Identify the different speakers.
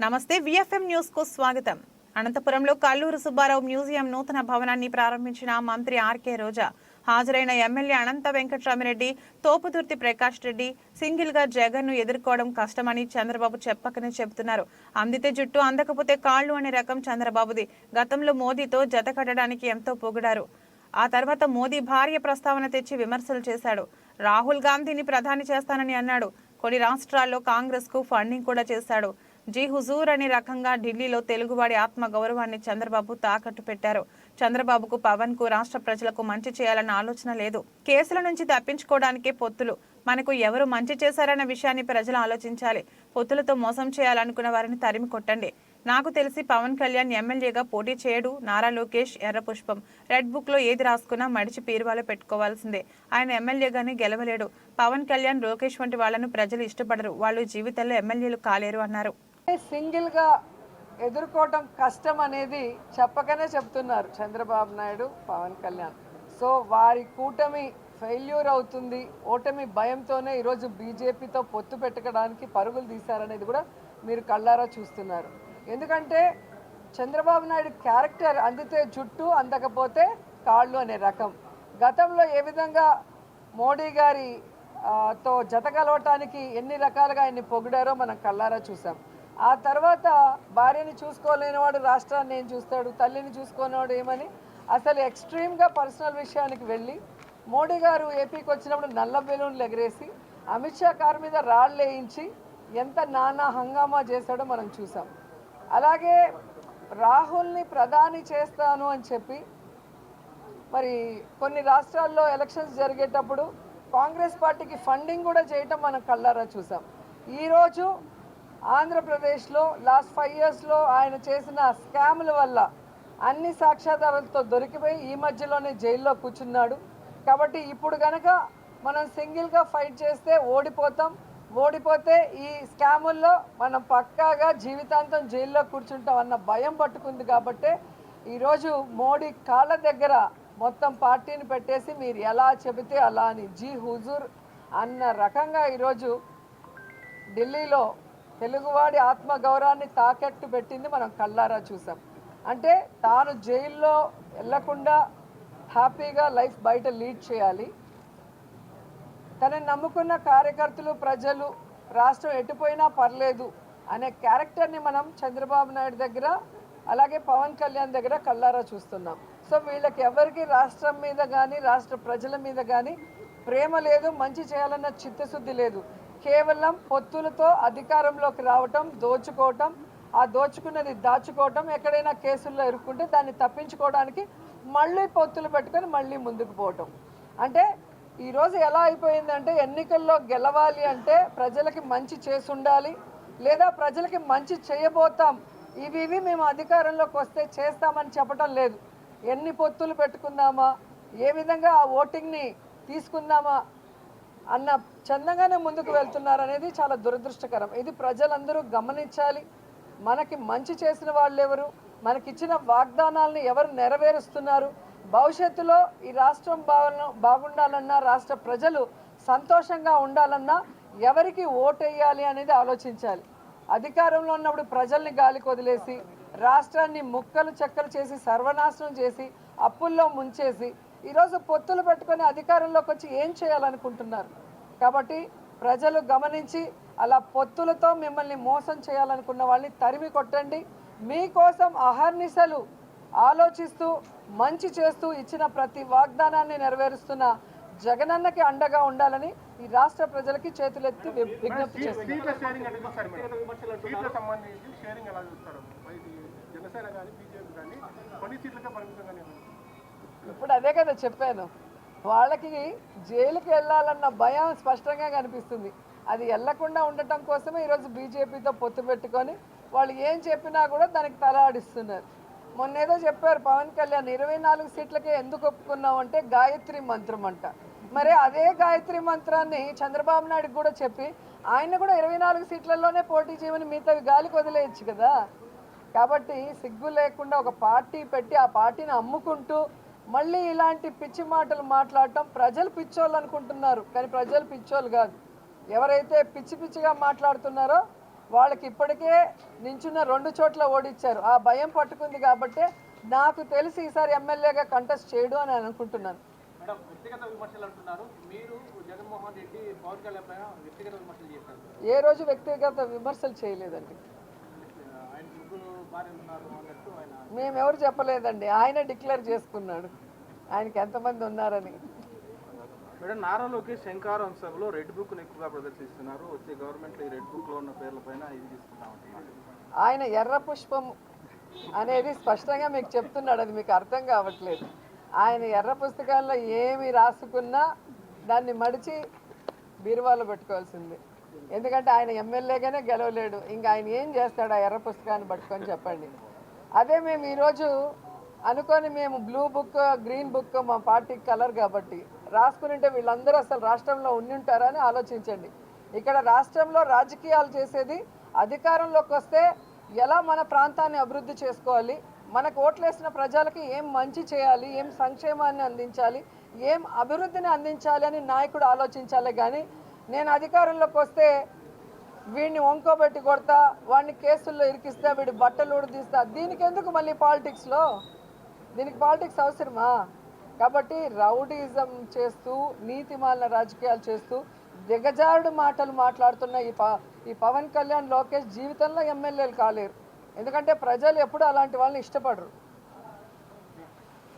Speaker 1: నమస్తే విఎఫ్ఎం న్యూస్కు స్వాగతం. అనంతపురంలో కల్లూరు సుబ్బారావు మ్యూజియం నూతన భవనాన్ని ప్రారంభించిన మంత్రి ఆర్కే రోజా హాజరైన ఎమ్మెల్యే అనంత వెంకటరామిరెడ్డి తోపుదుర్తి ప్రకాష్ రెడ్డి సింగిల్గా జగన్ను ఎదుర్కోవడం కష్టమని చంద్రబాబు చెప్పకనే చెబుతున్నారు. అందితే జుట్టు అందకపోతే కాళ్ళు అనే రకం చంద్రబాబుది. గతంలో మోదీతో జత కట్టడానికి ఎంతో పొగిడారు. ఆ తర్వాత మోదీ భార్య ప్రస్తావన తెచ్చి విమర్శలు చేశాడు. రాహుల్ గాంధీని ప్రధాని చేస్తానని అన్నాడు. కొన్ని రాష్ట్రాల్లో కాంగ్రెస్కు ఫండింగ్ కూడా చేశాడు. జీ హుజూర్ అనే రకంగా ఢిల్లీలో తెలుగువాడి ఆత్మ గౌరవాన్ని చంద్రబాబు తాకట్టు పెట్టారు. చంద్రబాబుకు పవన్కు రాష్ట్ర ప్రజలకు మంచి చేయాలన్న ఆలోచన లేదు. కేసుల నుంచి తప్పించుకోవడానికే పొత్తులు. మనకు ఎవరు మంచి చేశారన్న విషయాన్ని ప్రజలు ఆలోచించాలి. పొత్తులతో మోసం చేయాలనుకున్న వారిని తరిమి కొట్టండి. నాకు తెలిసి పవన్ కళ్యాణ్ ఎమ్మెల్యేగా పోటీ చేయడు. నారా లోకేష్ ఎర్రపుష్పం రెడ్ బుక్లో ఏది రాసుకున్నా మడిచి పీరువాలో పెట్టుకోవాల్సిందే. ఆయన ఎమ్మెల్యేగానే గెలవలేడు. పవన్ కళ్యాణ్ లోకేష్ వంటి వాళ్ళను ప్రజలు ఇష్టపడరు. వాళ్ళు జీవితంలో ఎమ్మెల్యేలు కాలేరు అన్నారు.
Speaker 2: సింగిల్గా ఎదుర్కోవటం కష్టం అనేది చెప్పకనే చెప్తున్నారు చంద్రబాబు నాయుడు పవన్ కళ్యాణ్. సో వారి కూటమి ఫెయిల్యూర్ అవుతుంది ఓటమి భయంతోనే ఈరోజు బీజేపీతో పొత్తు పెట్టుకోవడానికి పరుగులు తీశారనేది కూడా మీరు కళ్ళారా చూస్తున్నారు. ఎందుకంటే చంద్రబాబు నాయుడు క్యారెక్టర్ అందితే జుట్టు అందకపోతే కాళ్ళు అనే రకం. గతంలో ఏ విధంగా మోడీ గారి ఆ, జతకలవటానికి ఎన్ని రకాలుగా ఆయన్ని పొగిడారో మనం కళ్ళారా చూసాం. ఆ తర్వాత భార్యని చూసుకోలేనివాడు రాష్ట్రాన్ని ఏం చూస్తాడు? తల్లిని చూసుకోనివాడు ఏమని? అసలు ఎక్స్ట్రీమ్గా పర్సనల్ విషయానికి వెళ్ళి మోడీ గారు ఏపీకి వచ్చినప్పుడు నల్ల బెలూన్లు ఎగరేసి అమిత్ షా కారు మీద రాళ్ళు వేయించి ఎంత నానా హంగామా చేశాడో మనం చూసాం. అలాగే రాహుల్ని ప్రధాని చేస్తాను అని చెప్పి మరి కొన్ని రాష్ట్రాల్లో ఎలక్షన్స్ జరిగేటప్పుడు కాంగ్రెస్ పార్టీకి ఫండింగ్ కూడా చేయటం మనం కళ్ళారా చూసాం. ఈరోజు ఆంధ్రప్రదేశ్లో లాస్ట్ ఫైవ్ ఇయర్స్లో ఆయన చేసిన స్కాముల వల్ల అన్ని సాక్ష్యాధారాలతో దొరికిపోయి ఈ మధ్యలోనే జైల్లో కూర్చున్నాడు. కాబట్టి ఇప్పుడు గనక మనం సింగిల్గా ఫైట్ చేస్తే ఓడిపోతాం. ఓడిపోతే ఈ స్కాముల్లో మనం పక్కాగా జీవితాంతం జైల్లో కూర్చుంటాం అన్న భయం పట్టుకుంది కాబట్టే ఈరోజు మోడీ కాళ్ళ దగ్గర మొత్తం పార్టీని పెట్టేసి మీరు ఎలా చెబితే అలా అని జీ హుజూర్ అన్న రకంగా ఈరోజు ఢిల్లీలో తెలుగువాడి ఆత్మ గౌరవాన్ని తాకట్టు పెట్టింది మనం కళ్ళారా చూసాం. అంటే తాను జైల్లో వెళ్ళకుండా హ్యాపీగా లైఫ్ బయట లీడ్ చేయాలి. తనని నమ్ముకున్న కార్యకర్తలు ప్రజలు రాష్ట్రం ఎటుపోయినా పర్లేదు అనే క్యారెక్టర్ని మనం చంద్రబాబు నాయుడు దగ్గర అలాగే పవన్ కళ్యాణ్ దగ్గర కళ్ళారా చూస్తున్నాం. సో వీళ్ళకి ఎవరికి రాష్ట్రం మీద కానీ రాష్ట్ర ప్రజల మీద కానీ ప్రేమ లేదు మంచి చేయాలన్న చిత్తశుద్ధి లేదు. కేవలం పొత్తులతో అధికారంలోకి రావటం దోచుకోవటం ఆ దోచుకున్నది దాచుకోవటం ఎక్కడైనా కేసుల్లో ఇరుక్కుంటే దాన్ని తప్పించుకోవడానికి మళ్ళీ పొత్తులు పెట్టుకొని మళ్ళీ ముందుకు పోవటం. అంటే ఈరోజు ఎలా అయిపోయిందంటే ఎన్నికల్లో గెలవాలి అంటే ప్రజలకి మంచి చేసుండాలి లేదా ప్రజలకి మంచి చేయబోతాం ఇవి ఇవి మేము అధికారంలోకి వస్తే చేస్తామని చెప్పటం లేదు. ఎన్ని పొత్తులు పెట్టుకుందామా ఏ విధంగా ఆ ఓటింగ్ని తీసుకుందామా అన్న చందంగానే ముందుకు వెళ్తున్నారు అనేది చాలా దురదృష్టకరం. ఇది ప్రజలందరూ గమనించాలి. మనకి మంచి చేసిన వాళ్ళు ఎవరు మనకిచ్చిన వాగ్దానాలను ఎవరు నెరవేరుస్తున్నారు? భవిష్యత్తులో ఈ రాష్ట్రం బాగు బాగుండాలన్నా రాష్ట్ర ప్రజలు సంతోషంగా ఉండాలన్నా ఎవరికి ఓటేయాలి అనేది ఆలోచించాలి. అధికారంలో ఉన్నప్పుడు ప్రజల్ని గాలికి వదిలేసి రాష్ట్రాన్ని ముక్కలు చెక్కలు చేసి సర్వనాశనం చేసి అప్పుల్లో ముంచేసి ఈరోజు పొత్తులు పెట్టుకొని అధికారంలోకి వచ్చి ఏం చేయాలనుకుంటున్నారు? కాబట్టి ప్రజలు గమనించి అలా పొత్తులతో మిమ్మల్ని మోసం చేయాలనుకున్న వాళ్ళని తరిమి కొట్టండి. మీకోసం అహర్నిశలు ఆలోచిస్తూ మంచి చేస్తూ ఇచ్చిన ప్రతి వాగ్దానాన్ని నెరవేరుస్తున్న జగనన్నకి అండగా ఉండాలని ఈ రాష్ట్ర ప్రజలకి చేతులెత్తి విజ్ఞప్తి చేస్తున్నారు. ఇప్పుడు అదే కదా చెప్పాను. వాళ్ళకి జైలుకి వెళ్ళాలన్న భయం స్పష్టంగా కనిపిస్తుంది. అది వెళ్ళకుండా ఉండటం కోసమే ఈరోజు బీజేపీతో పొత్తు పెట్టుకొని వాళ్ళు ఏం చెప్పినా కూడా దానికి తలాడిస్తున్నారు. మొన్న ఏదో చెప్పారు పవన్ కళ్యాణ్ ఇరవై నాలుగు సీట్లకే ఎందుకు ఒప్పుకున్నావు? అంటే గాయత్రి మంత్రం అంట. మరి అదే గాయత్రి మంత్రాన్ని చంద్రబాబు నాయుడు కూడా చెప్పి ఆయన కూడా ఇరవై నాలుగు సీట్లలోనే పోటీ చేయమని మిగతా గాలికి వదిలేయచ్చు కదా. కాబట్టి సిగ్గు లేకుండా ఒక పార్టీ పెట్టి ఆ పార్టీని అమ్ముకుంటూ మళ్ళీ ఇలాంటి పిచ్చి మాటలు మాట్లాడటం ప్రజలు పిచ్చోళ్ళు అనుకుంటున్నారు. కానీ ప్రజలు పిచ్చోళ్ళు కాదు. ఎవరైతే పిచ్చి పిచ్చిగా మాట్లాడుతున్నారో వాళ్ళకి ఇప్పటికే నించున్న రెండు చోట్ల ఓడిచ్చారు. ఆ భయం పట్టుకుంది కాబట్టి నాకు తెలిసి ఈసారి ఎమ్మెల్యేగా కంటెస్ట్ చేయడు అని అనుకుంటున్నాను. ఏ రోజు వ్యక్తిగత విమర్శలు చేయలేదండి
Speaker 3: ఆయన ముగ్గురు భార్య ఉన్నారు అన్నట్టు ఆయన
Speaker 2: మేమెవరు చెప్పలేదండి. ఆయన డిక్లేర్ చేసుకున్నాడు. ఆయనకి ఎంతమంది ఉన్నారని.
Speaker 4: మేడం నారా లోకేష్ శంకారం సభలో రెడ్ బుక్ ఎక్కువగా ప్రదర్శిస్తున్నారు. వచ్చే గవర్నమెంట్ ఈ రెడ్ బుక్లో ఉన్న పేర్ల పైన ఇది
Speaker 2: ఆయన ఎర్ర పుష్పం అనేది స్పష్టంగా మీకు చెప్తున్నాడు. అది మీకు అర్థం కావట్లేదు. ఆయన ఎర్ర పుస్తకాల్లో ఏమి రాసుకున్నా దాన్ని మడిచి బీరువాలో పెట్టుకోవాల్సింది. ఎందుకంటే ఆయన ఎమ్మెల్యేగానే గెలవలేడు. ఇంకా ఆయన ఏం చేస్తాడు ఆ ఎర్ర పుస్తకాన్ని పట్టుకొని చెప్పండి. అదే మేము ఈరోజు అనుకొని మేము బ్లూ బుక్ గ్రీన్ బుక్ మా పార్టీ కలర్ కాబట్టి రాసుకుని ఉంటే వీళ్ళందరూ అసలు రాష్ట్రంలో ఉండి ఉంటారని ఆలోచించండి. ఇక్కడ రాష్ట్రంలో రాజకీయాలు చేసేది అధికారంలోకి వస్తే ఎలా మన ప్రాంతాన్ని అభివృద్ధి చేసుకోవాలి మనకు ఓట్లేసిన ప్రజలకి ఏం మంచి చేయాలి ఏం సంక్షేమాన్ని అందించాలి ఏం అభివృద్ధిని అందించాలి అని నాయకుడు ఆలోచించాలి కానీ నేను అధికారంలోకి వస్తే వీడిని వంకోబెట్టి కొడతా వాడిని కేసుల్లో ఇరికిస్తా వీడి బట్టలు ఉడిదీస్తా. దీనికి ఎందుకు మళ్ళీ పాలిటిక్స్లో దీనికి పాలిటిక్స్ అవసరమా? కాబట్టి రౌడీజం చేస్తూ నీతిమాలిన రాజకీయాలు చేస్తూ దిగజారుడు మాటలు మాట్లాడుతున్న ఈ ప ఈ పవన్ కళ్యాణ్ లోకేష్ జీవితంలో ఎమ్మెల్యేలు కాలేరు. ఎందుకంటే ప్రజలు ఎప్పుడు అలాంటి వాళ్ళని ఇష్టపడరు.